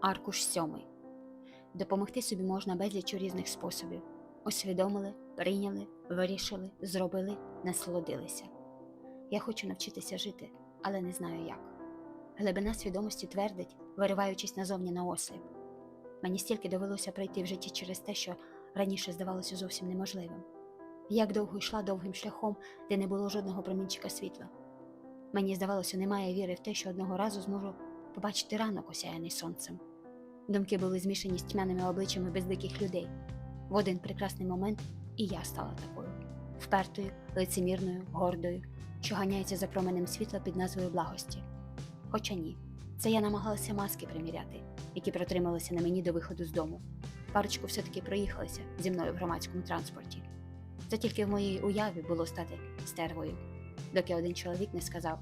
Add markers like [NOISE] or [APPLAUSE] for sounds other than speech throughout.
Аркуш сьомий. Допомогти собі можна безліч різних способів. Усвідомили, прийняли, вирішили, зробили, насолодилися. Я хочу навчитися жити, але не знаю як. Глибина свідомості твердить, вириваючись назовні на осліп. Мені стільки довелося пройти в житті через те, що раніше здавалося зовсім неможливим. Як довго йшла довгим шляхом, де не було жодного промінчика світла. Мені здавалося, немає віри в те, що одного разу зможу побачити ранок, осяяний сонцем. Думки були змішані з тьмяними обличчями бездиких людей. В один прекрасний момент і я стала такою впертою, лицемірною, гордою, що ганяється за променем світла під назвою благості. Хоча ні, це я намагалася маски приміряти, які протрималися на мені до виходу з дому. Парочку все-таки проїхалися зі мною в громадському транспорті. Це тільки в моїй уяві було стати стервою, доки один чоловік не сказав: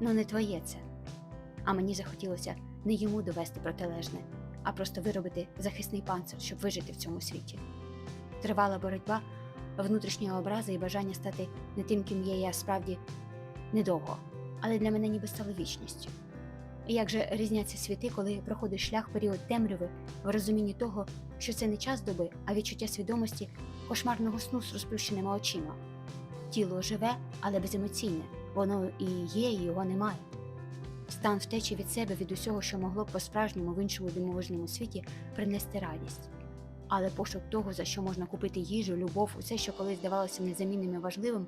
ну не твоє це. А мені захотілося не йому довести протилежне, а просто виробити захисний панцир, щоб вижити в цьому світі. Тривала боротьба, внутрішні образи і бажання стати не тим, ким є я справді недовго, але для мене ніби стало вічністю. І як же різняться світи, коли проходить шлях період темряви в розумінні того, що це не час доби, а відчуття свідомості кошмарного сну з розплющеними очима. Тіло живе, але беземоційне, воно і є, і його немає. Стан втечі від себе від усього, що могло б по-справжньому в іншому дивовижному світі принести радість. Але пошук того, за що можна купити їжу, любов, усе, що колись здавалося незамінним і важливим,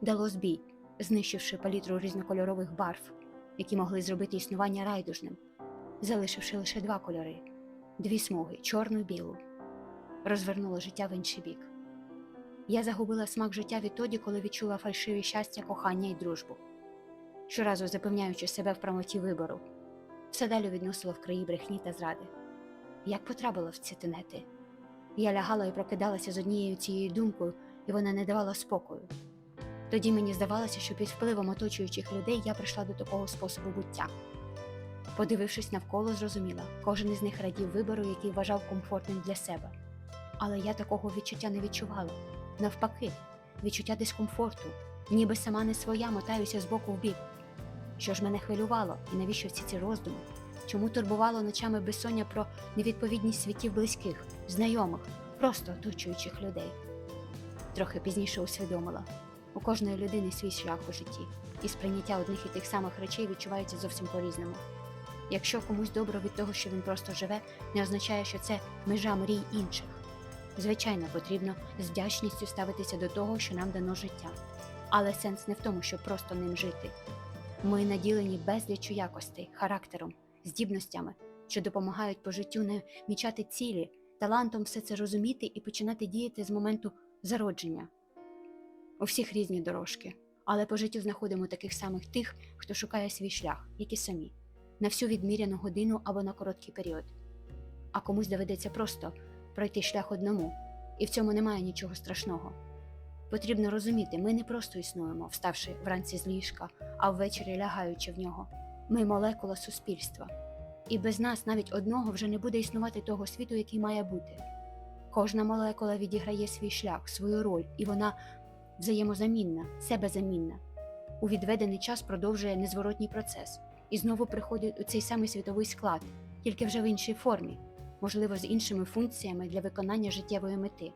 дало збій, знищивши палітру різнокольорових барв, які могли зробити існування райдужним, залишивши лише два кольори дві смуги чорну і білу. Розвернуло життя в інший бік. Я загубила смак життя відтоді, коли відчула фальшиві щастя, кохання і дружбу. Щоразу запевняючи себе в правоті вибору, все далі відносило в краї брехні та зради. Як потрапила в ці тенети? Я лягала і прокидалася з однією цією думкою, і вона не давала спокою. Тоді мені здавалося, що під впливом оточуючих людей я прийшла до такого способу буття. Подивившись навколо, зрозуміла, кожен із них радів вибору, який вважав комфортним для себе. Але я такого відчуття не відчувала. Навпаки, відчуття дискомфорту, ніби сама не своя мотаюся з боку в бік. Що ж мене хвилювало, і навіщо всі ці роздуми? Чому турбувало ночами безсоння про невідповідність світів близьких, знайомих, просто оточуючих людей? Трохи пізніше усвідомила у кожної людини свій шлях у житті, і сприйняття одних і тих самих речей відчувається зовсім по-різному. Якщо комусь добре від того, що він просто живе, не означає, що це межа мрій інших. Звичайно, потрібно з вдячністю ставитися до того, що нам дано життя. Але сенс не в тому, щоб просто ним жити. Ми наділені безліччю якостей, характером, здібностями, що допомагають по життю не мічати цілі, талантом все це розуміти і починати діяти з моменту зародження. У всіх різні дорожки, але по життю знаходимо таких самих тих, хто шукає свій шлях, як і самі, на всю відміряну годину або на короткий період. А комусь доведеться просто пройти шлях одному, і в цьому немає нічого страшного. Потрібно розуміти, ми не просто існуємо, вставши вранці з ліжка, а ввечері лягаючи в нього. Ми молекула суспільства. І без нас навіть одного вже не буде існувати того світу, який має бути. Кожна молекула відіграє свій шлях, свою роль, і вона взаємозамінна, себезамінна. У відведений час продовжує незворотній процес і знову приходить у цей самий світовий склад, тільки вже в іншій формі, можливо, з іншими функціями для виконання життєвої мети.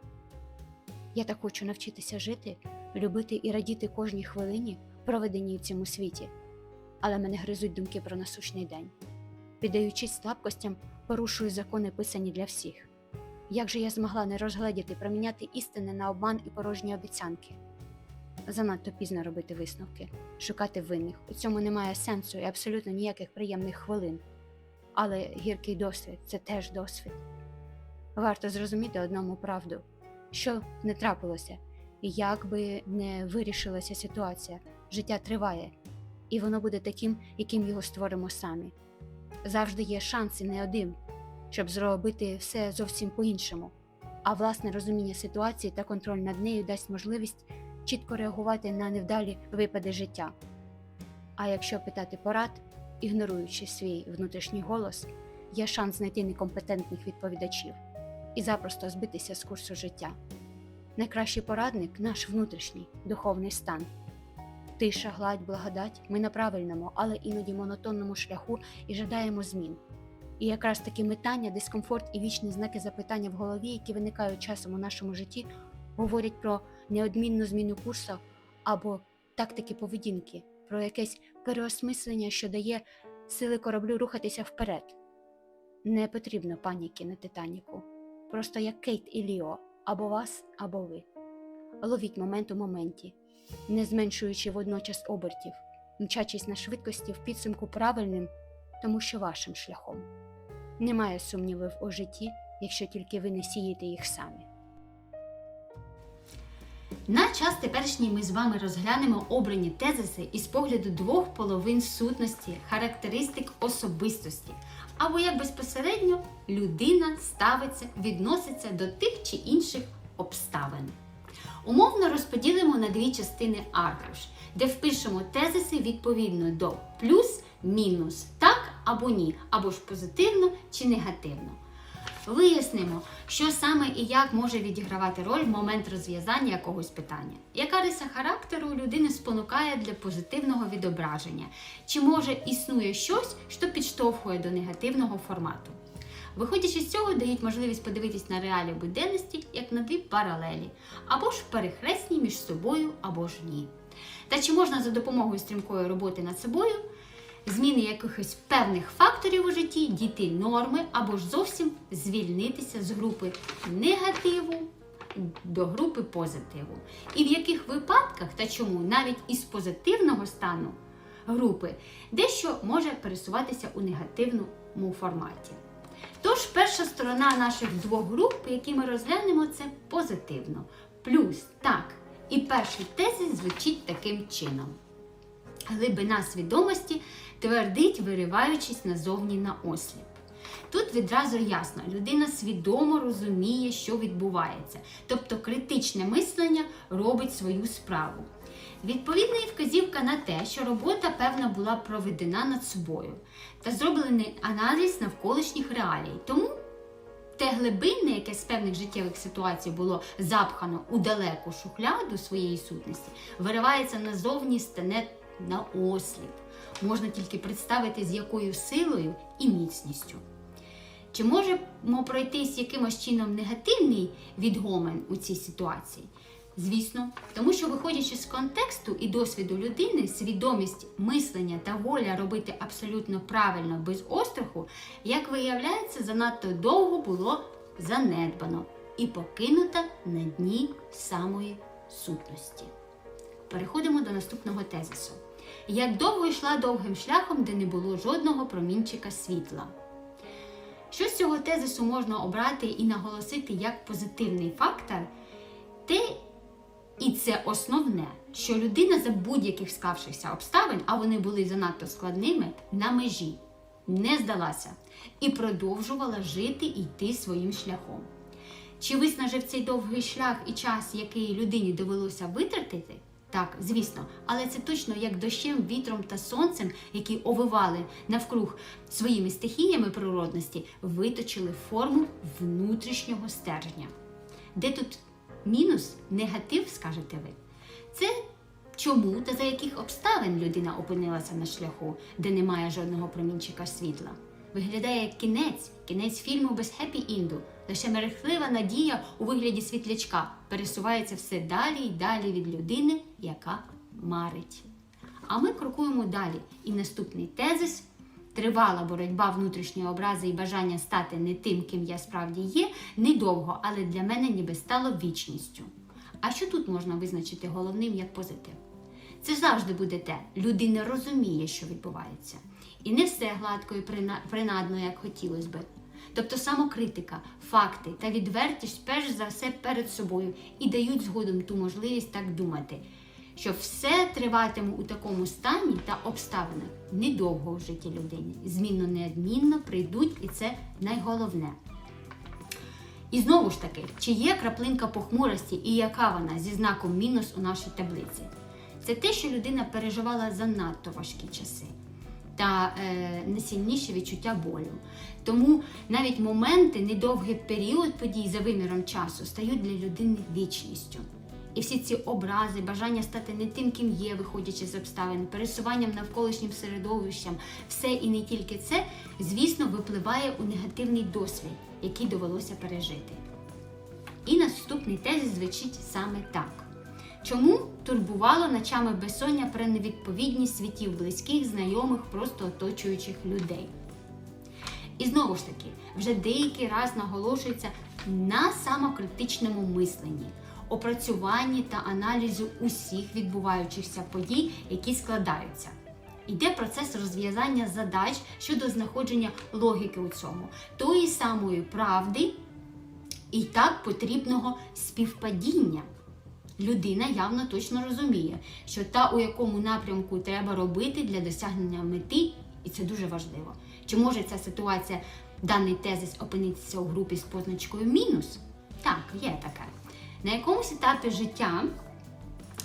Я так хочу навчитися жити, любити і радіти кожній хвилині, проведеній в цьому світі, але мене гризуть думки про насущний день. Піддаючись слабкостям, порушую закони, писані для всіх. Як же я змогла не розгледіти, проміняти істини на обман і порожні обіцянки? Занадто пізно робити висновки, шукати винних. У цьому немає сенсу і абсолютно ніяких приємних хвилин. Але гіркий досвід це теж досвід. Варто зрозуміти одному правду, що не трапилося, як би не вирішилася ситуація, життя триває, і воно буде таким, яким його створимо самі. Завжди є шанс і не один, щоб зробити все зовсім по-іншому. А власне розуміння ситуації та контроль над нею дасть можливість чітко реагувати на невдалі випади життя. А якщо питати порад, ігноруючи свій внутрішній голос, є шанс знайти некомпетентних відповідачів і запросто збитися з курсу життя. Найкращий порадник наш внутрішній духовний стан. Тиша, гладь, благодать, ми на правильному, але іноді монотонному шляху і жадаємо змін. І якраз такі метання, дискомфорт і вічні знаки запитання в голові, які виникають часом у нашому житті, говорять про неодмінну зміну курсу або тактики поведінки, про якесь переосмислення, що дає сили кораблю рухатися вперед. Не потрібно паніки на Титаніку. Просто як Кейт і Ліо, або вас, або ви. Ловіть момент у моменті, не зменшуючи водночас обертів, мчачись на швидкості в підсумку правильним, тому що вашим шляхом. Немає сумнівів у житті, якщо тільки ви не сієте їх самі. На час теперішній ми з вами розглянемо обрані тезиси із погляду двох половин сутності, характеристик особистості, або як безпосередньо людина ставиться, відноситься до тих чи інших обставин. Умовно розподілимо на дві частини аркуш, де впишемо тезиси відповідно до плюс, мінус, так або ні, або ж позитивно чи негативно. Вияснимо, що саме і як може відігравати роль в момент розв'язання якогось питання. Яка риса характеру людини спонукає для позитивного відображення? Чи може існує щось, що підштовхує до негативного формату? Виходячи з цього, дають можливість подивитись на реалії буденності як на дві паралелі, або ж перехресні між собою, або ж ні. Та чи можна за допомогою стрімкої роботи над собою зміни якихось певних факторів у житті дійти норми або ж зовсім звільнитися з групи негативу до групи позитиву. І в яких випадках та чому навіть із позитивного стану групи дещо може пересуватися у негативному форматі. Тож, перша сторона наших двох груп, які ми розглянемо, це позитивно. Плюс так. І перший тезис звучить таким чином. Глибина свідомості твердить, вириваючись назовні на осліп. Тут відразу ясно, людина свідомо розуміє, що відбувається, тобто критичне мислення робить свою справу. Відповідна і вказівка на те, що робота певна була проведена над собою та зроблений аналіз навколишніх реалій. Тому те глибинне, яке з певних життєвих ситуацій було запхано у далеку шухляду своєї сутності, виривається назовні стане на осліп. Можна тільки представити, з якою силою і міцністю. Чи можемо пройтись якимось чином негативний відгомен у цій ситуації? Звісно, тому що, виходячи з контексту і досвіду людини, свідомість мислення та воля робити абсолютно правильно без остраху, як виявляється, занадто довго було занедбано і покинуто на дні самої сутності. Переходимо до наступного тезису. Як довго йшла довгим шляхом, де не було жодного промінчика світла. Що з цього тезису можна обрати і наголосити як позитивний фактор, те і це основне, що людина за будь-яких склавшихся обставин, а вони були занадто складними, на межі не здалася і продовжувала жити і йти своїм шляхом. Чи виснажив цей довгий шлях і час, який людині довелося витратити? Так, звісно, але це точно як дощем, вітром та сонцем, які овивали навкруг своїми стихіями природності, виточили форму внутрішнього стержня. Де тут мінус, негатив, скажете ви? Це чому та за яких обставин людина опинилася на шляху, де немає жодного промінчика світла? Виглядає як кінець, кінець фільму без хеппі-інду. Лише мерехлива надія у вигляді світлячка пересувається все далі і далі від людини, яка марить. А ми крокуємо далі. І наступний тезис тривала боротьба внутрішньої образи і бажання стати не тим, ким я справді є, недовго, але для мене ніби стало вічністю. А що тут можна визначити головним як позитив? Це завжди буде те, людина розуміє, що відбувається. І не все гладко і принадно, як хотілося би. Тобто самокритика, факти та відвертість перш за все перед собою і дають згодом ту можливість так думати, що все триватиме у такому стані та обставинах недовго в житті людини. Змінно неодмінно прийдуть, і це найголовне. І знову ж таки, чи є краплинка похмурості і яка вона зі знаком мінус у нашій таблиці? Це те, що людина переживала занадто важкі часи та е, найсильніше відчуття болю. Тому навіть моменти, недовгий період подій за виміром часу стають для людини вічністю. І всі ці образи, бажання стати не тим, ким є, виходячи з обставин, пересуванням навколишнім середовищем, все і не тільки це, звісно, випливає у негативний досвід, який довелося пережити. І наступний тезис звучить саме так. Чому турбувало ночами безсоння про невідповідність світів близьких, знайомих, просто оточуючих людей? І знову ж таки, вже деякий раз наголошується на самокритичному мисленні, опрацюванні та аналізу усіх відбуваючихся подій, які складаються. Йде процес розв'язання задач щодо знаходження логіки у цьому, тої самої правди і так потрібного співпадіння. Людина явно точно розуміє, що та, у якому напрямку треба робити для досягнення мети, і це дуже важливо. Чи може ця ситуація, даний тезис опинитися у групі з позначкою мінус? Так, є таке. На якомусь етапі життя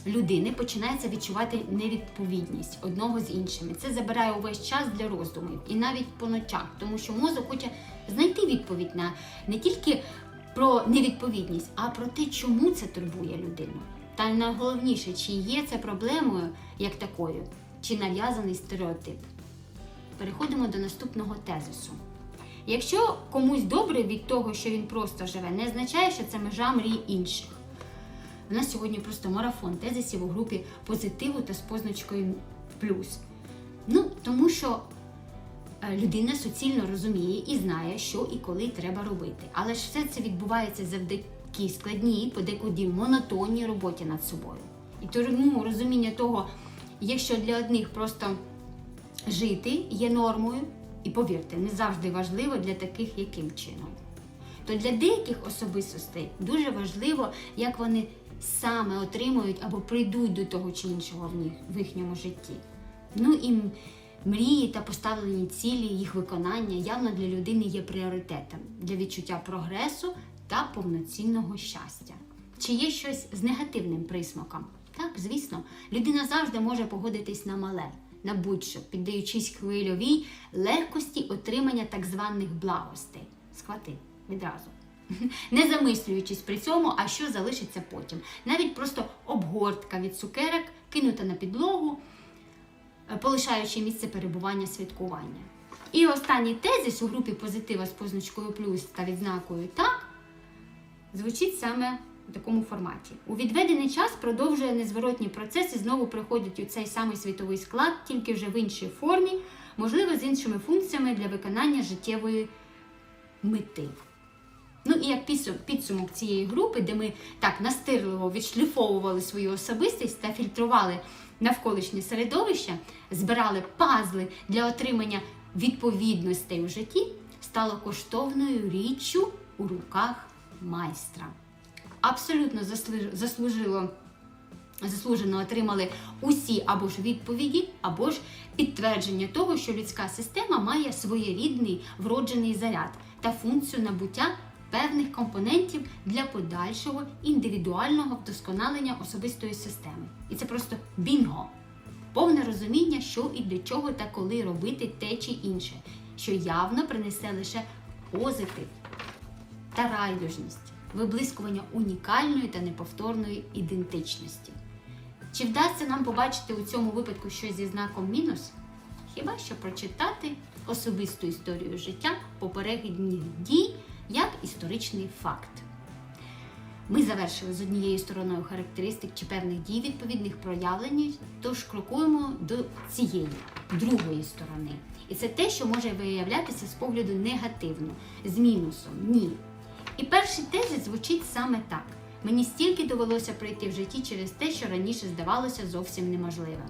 людини починається відчувати невідповідність одного з іншими. Це забирає увесь час для роздумів і навіть по ночах, тому що мозок хоче знайти відповідь на не тільки про невідповідність, а про те, чому це турбує людину. Та найголовніше, чи є це проблемою як такою, чи нав'язаний стереотип. Переходимо до наступного тезису. Якщо комусь добре від того, що він просто живе, не означає, що це межа мрій інших. У нас сьогодні просто марафон тезисів у групі позитиву та з позначкою плюс. Ну, тому що людина суцільно розуміє і знає, що і коли треба робити. Але ж все це відбувається завдяки складній, подекуди монотонній роботі над собою. І тому розуміння того, якщо для одних просто жити є нормою, і повірте, не завжди важливо для таких, яким чином. То для деяких особистостей дуже важливо, як вони саме отримують або прийдуть до того чи іншого в, них, в їхньому житті. Ну і мрії та поставлені цілі, їх виконання явно для людини є пріоритетом для відчуття прогресу та повноцінного щастя. Чи є щось з негативним присмаком? Так, звісно, людина завжди може погодитись на мале, на будь-що, піддаючись хвильовій легкості отримання так званих благостей. Схвати відразу. [LAUGHS] Не замислюючись при цьому, а що залишиться потім. Навіть просто обгортка від цукерок кинута на підлогу, полишаючи місце перебування святкування. І останній тезис у групі позитива з позначкою плюс та відзнакою так звучить саме у такому форматі. У відведений час продовжує незворотні процеси, знову приходять у цей самий світовий склад, тільки вже в іншій формі, можливо, з іншими функціями для виконання життєвої мети. Ну і як підсумок цієї групи, де ми так настирливо відшліфовували свою особистість та фільтрували навколишнє середовище, збирали пазли для отримання відповідностей у житті, стало коштовною річчю у руках майстра. Абсолютно заслужило заслужено отримали усі або ж відповіді, або ж підтвердження того, що людська система має своєрідний вроджений заряд та функцію набуття певних компонентів для подальшого індивідуального вдосконалення особистої системи. І це просто бінго. Повне розуміння, що і для чого та коли робити те чи інше, що явно принесе лише позитив та райдужність, виблискування унікальної та неповторної ідентичності. Чи вдасться нам побачити у цьому випадку щось зі знаком мінус? Хіба що прочитати особисту історію життя попередніх дій як історичний факт. Ми завершили з однією стороною характеристик чи певних дій відповідних проявлень, тож крокуємо до цієї другої сторони. І це те, що може виявлятися з погляду негативно, з мінусом, ні. І перший тезис звучить саме так: мені стільки довелося пройти в житті через те, що раніше здавалося зовсім неможливим.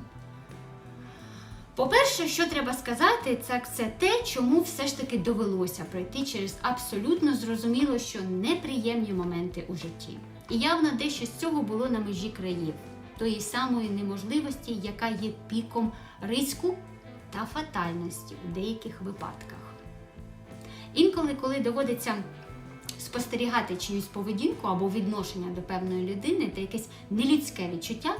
По-перше, що треба сказати, це, це те, чому все ж таки довелося пройти через абсолютно зрозуміло, що неприємні моменти у житті. І явно дещо з цього було на межі країв, тої самої неможливості, яка є піком риску та фатальності у деяких випадках. Інколи, коли доводиться спостерігати чиюсь поведінку або відношення до певної людини та якесь нелюдське відчуття,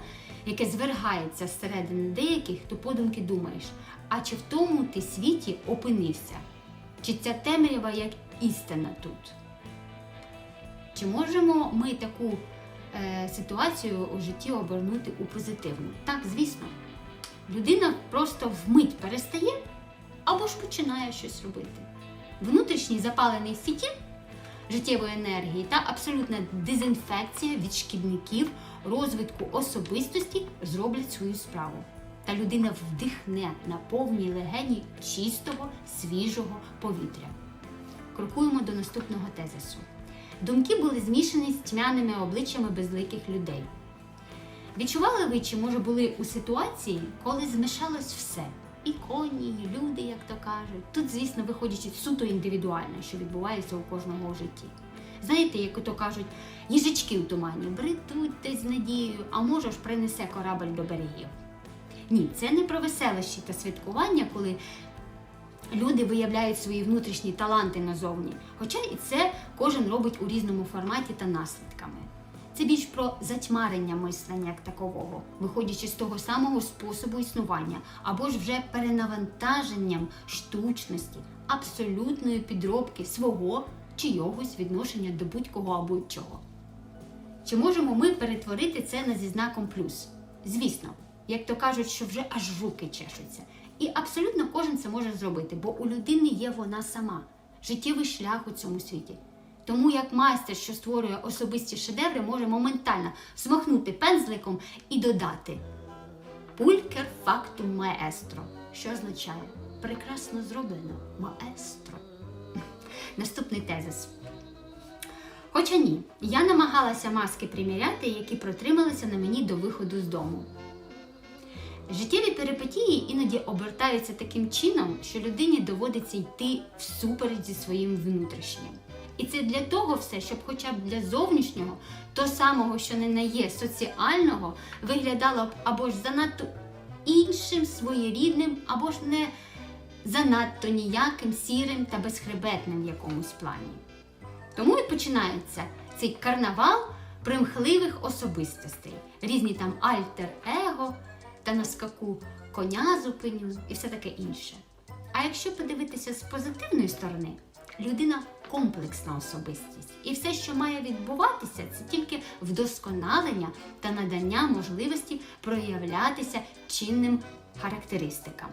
яке звергається зсередини деяких, то подумки думаєш, а чи в тому ти світі опинився? Чи ця темрява як істина тут? Чи можемо ми таку е, ситуацію у житті обернути у позитивну. Так, звісно, людина просто вмить перестає або ж починає щось робити. Внутрішній запалений фітіль життєвої енергії та абсолютна дезінфекція від шкідників розвитку особистості зроблять свою справу. Та людина вдихне на повній легені чистого, свіжого повітря. Крокуємо до наступного тезису. Думки були змішані з тьмяними обличчями безликих людей. Відчували ви, чи може були у ситуації, коли змішалось все? І коні, і люди, як то кажуть. Тут, звісно, виходячи суто індивідуально, що відбувається у кожного у житті. Знаєте, як то кажуть, їжачки в тумані бредуть десь з надією, а може ж принесе корабель до берегів. Ні, це не про веселощі та святкування, коли люди виявляють свої внутрішні таланти назовні. Хоча і це кожен робить у різному форматі та наслідками. Це більш про затьмарення мислення як такового, виходячи з того самого способу існування, або ж вже перенавантаженням штучності, абсолютної підробки свого чийогось відношення до будь-кого або будь-чого. Чи можемо ми перетворити це на зі знаком плюс? Звісно, як то кажуть, що вже аж руки чешуться. І абсолютно кожен це може зробити, бо у людини є вона сама, життєвий шлях у цьому світі. Тому як майстер, що створює особисті шедеври, може моментально змахнути пензликом і додати Пулькер фактум маестро, що означає прекрасно зроблено маестро. [LAUGHS] Наступний тезис. Хоча ні, я намагалася маски приміряти, які протрималися на мені до виходу з дому. Життєві перипетії іноді обертаються таким чином, що людині доводиться йти всупереч зі своїм внутрішнім. І це для того все, щоб хоча б для зовнішнього, то самого, що не на є соціального, виглядало б або ж занадто іншим, своєрідним, або ж не занадто ніяким, сірим та безхребетним в якомусь плані. Тому і починається цей карнавал примхливих особистостей, різні там альтер-его та на скаку коня зупиню і все таке інше. А якщо подивитися з позитивної сторони, людина комплексна особистість, і все, що має відбуватися, це тільки вдосконалення та надання можливості проявлятися чинним характеристикам.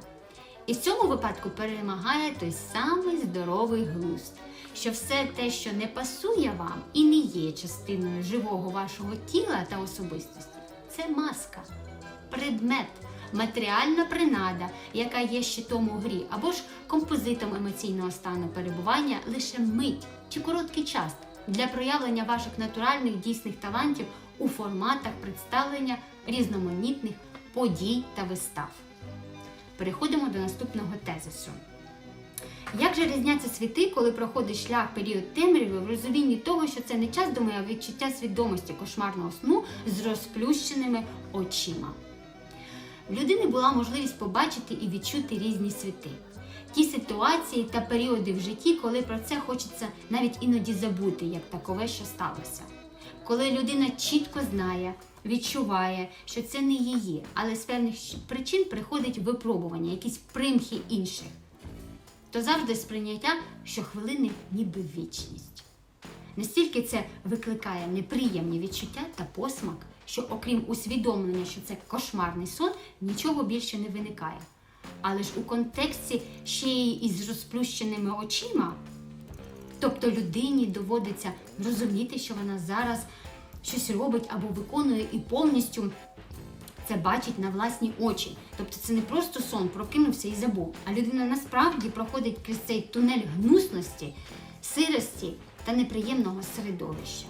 І в цьому випадку перемагає той самий здоровий глузд, що все те, що не пасує вам і не є частиною живого вашого тіла та особистості, це маска, предмет, матеріальна принада, яка є щитом у грі, або ж композитом емоційного стану перебування лише мить чи короткий час для проявлення ваших натуральних дійсних талантів у форматах представлення різноманітних подій та вистав. Переходимо до наступного тезису. Як же різняться світи, коли проходить шлях період темряви в розумінні того, що це не час думаю, а відчуття свідомості кошмарного сну з розплющеними очима? В людини була можливість побачити і відчути різні світи. Ті ситуації та періоди в житті, коли про це хочеться навіть іноді забути, як такове, що сталося. Коли людина чітко знає, відчуває, що це не її, але з певних причин приходить випробування, якісь примхи інших, то завжди сприйняття, що хвилини ніби вічність. Настільки це викликає неприємні відчуття та посмак, що окрім усвідомлення, що це кошмарний сон, нічого більше не виникає. Але ж у контексті ще й із розплющеними очима, тобто людині доводиться розуміти, що вона зараз щось робить або виконує і повністю це бачить на власні очі. Тобто це не просто сон, прокинувся і забув. А людина насправді проходить крізь цей тунель гнусності, сирості та неприємного середовища.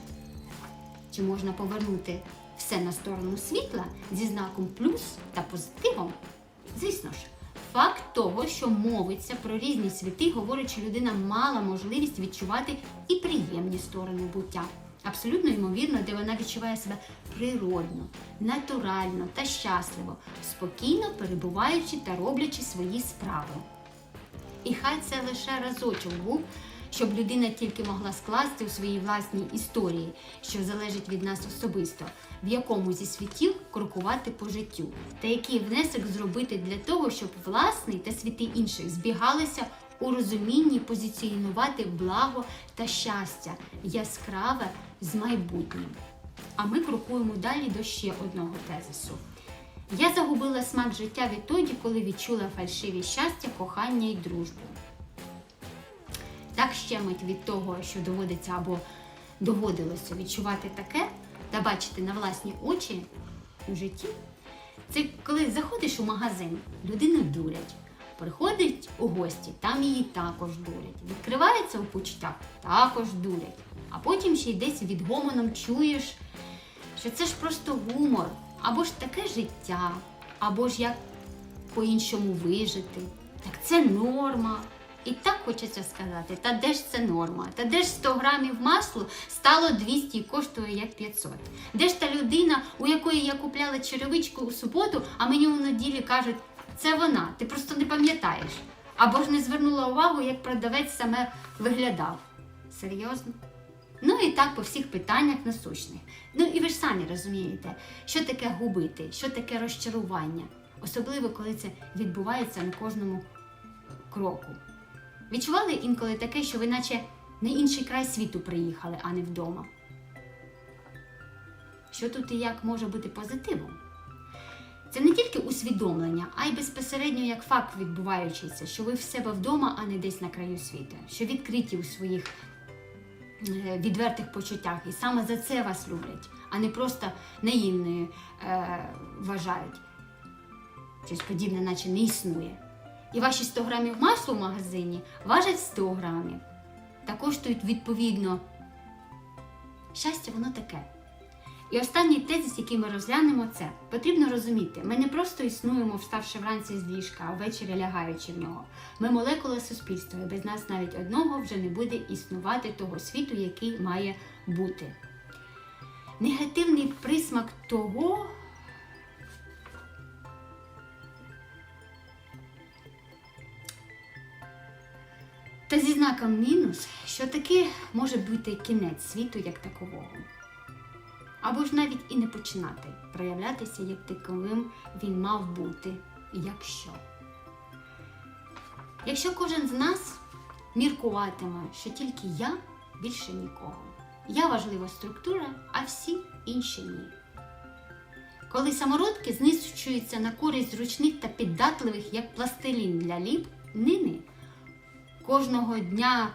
Чи можна повернути все на сторону світла зі знаком плюс та позитивом? Звісно ж, факт того, що мовиться про різні світи, говорить, що людина мала можливість відчувати і приємні сторони буття. Абсолютно ймовірно, де вона відчуває себе природно, натурально та щасливо, спокійно перебуваючи та роблячи свої справи. І хай це лише разочок був, щоб людина тільки могла скласти у своїй власній історії, що залежить від нас особисто, в якому зі світів крокувати по життю, та який внесок зробити для того, щоб власний та світи інших збігалися у розумінні позиціонувати благо та щастя яскраве з майбутнім. А ми крокуємо далі до ще одного тезису. Я загубила смак життя відтоді, коли відчула фальшиві щастя, кохання і дружбу. Щемить від того, що доводиться або доводилося відчувати таке та бачити на власні очі у житті. Це коли заходиш у магазин, людину дурять. Приходить у гості, там її також дурять. Відкривається у почуттях, також дурять. А потім ще й десь відгомоном чуєш, що це ж просто гумор, або ж таке життя, або ж як по-іншому вижити. Так це норма. І так хочеться сказати, та де ж це норма? Та де ж 100 грамів маслу стало 200 і коштує як 500? Де ж та людина, у якої я купляла черевичку у суботу, а мені у неділі кажуть, це вона, ти просто не пам'ятаєш. Або ж не звернула увагу, як продавець саме виглядав. Серйозно? Ну і так по всіх питаннях насущних. Ну і ви ж самі розумієте, що таке губити, що таке розчарування, особливо коли це відбувається на кожному кроку. Відчували інколи таке, що ви наче на інший край світу приїхали, а не вдома. Що тут і як може бути позитивом? Це не тільки усвідомлення, а й безпосередньо як факт відбуваючийся, що ви в себе вдома, а не десь на краю світу, що відкриті у своїх е, відвертих почуттях, і саме за це вас люблять, а не просто наївною е, вважають. Щось подібне, наче не існує. І ваші 100 грамів масла в магазині важать 100 грамів. Та коштують відповідно. Щастя, воно таке. І останній тезис, який ми розглянемо, це потрібно розуміти, ми не просто існуємо, вставши вранці з ліжка, а ввечері лягаючи в нього. Ми молекула суспільства, і без нас навіть одного вже не буде існувати того світу, який має бути. Негативний присмак того. Та зі знаком мінус, що таки може бути кінець світу як такового. Або ж навіть і не починати проявлятися як таковим він мав бути, якщо. Якщо кожен з нас міркуватиме, що тільки я більше нікого. Я важлива структура, а всі інші ні. Коли самородки знищуються на користь зручних та піддатливих, як пластилін для ліп, нини, кожного дня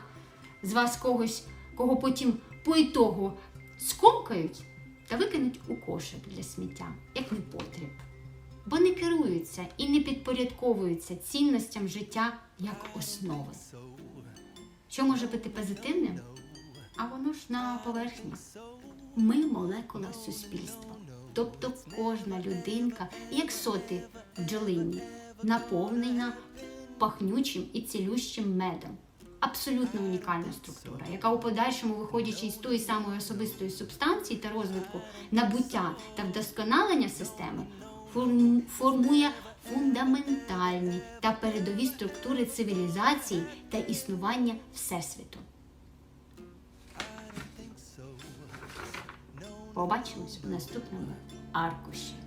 з вас когось, кого потім по ітогу скомкають та викинуть у кошик для сміття, як непотріб. Бо не керуються і не підпорядковуються цінностям життя як основи. Що може бути позитивним? А воно ж на поверхні. Ми молекула суспільства. Тобто кожна людинка, як соти в бджолині, наповнена пахнючим і цілющим медом. Абсолютно унікальна структура, яка у подальшому, виходячи із тої самої особистої субстанції та розвитку набуття та вдосконалення системи, формує фундаментальні та передові структури цивілізації та існування Всесвіту. Побачимось у наступному аркуші.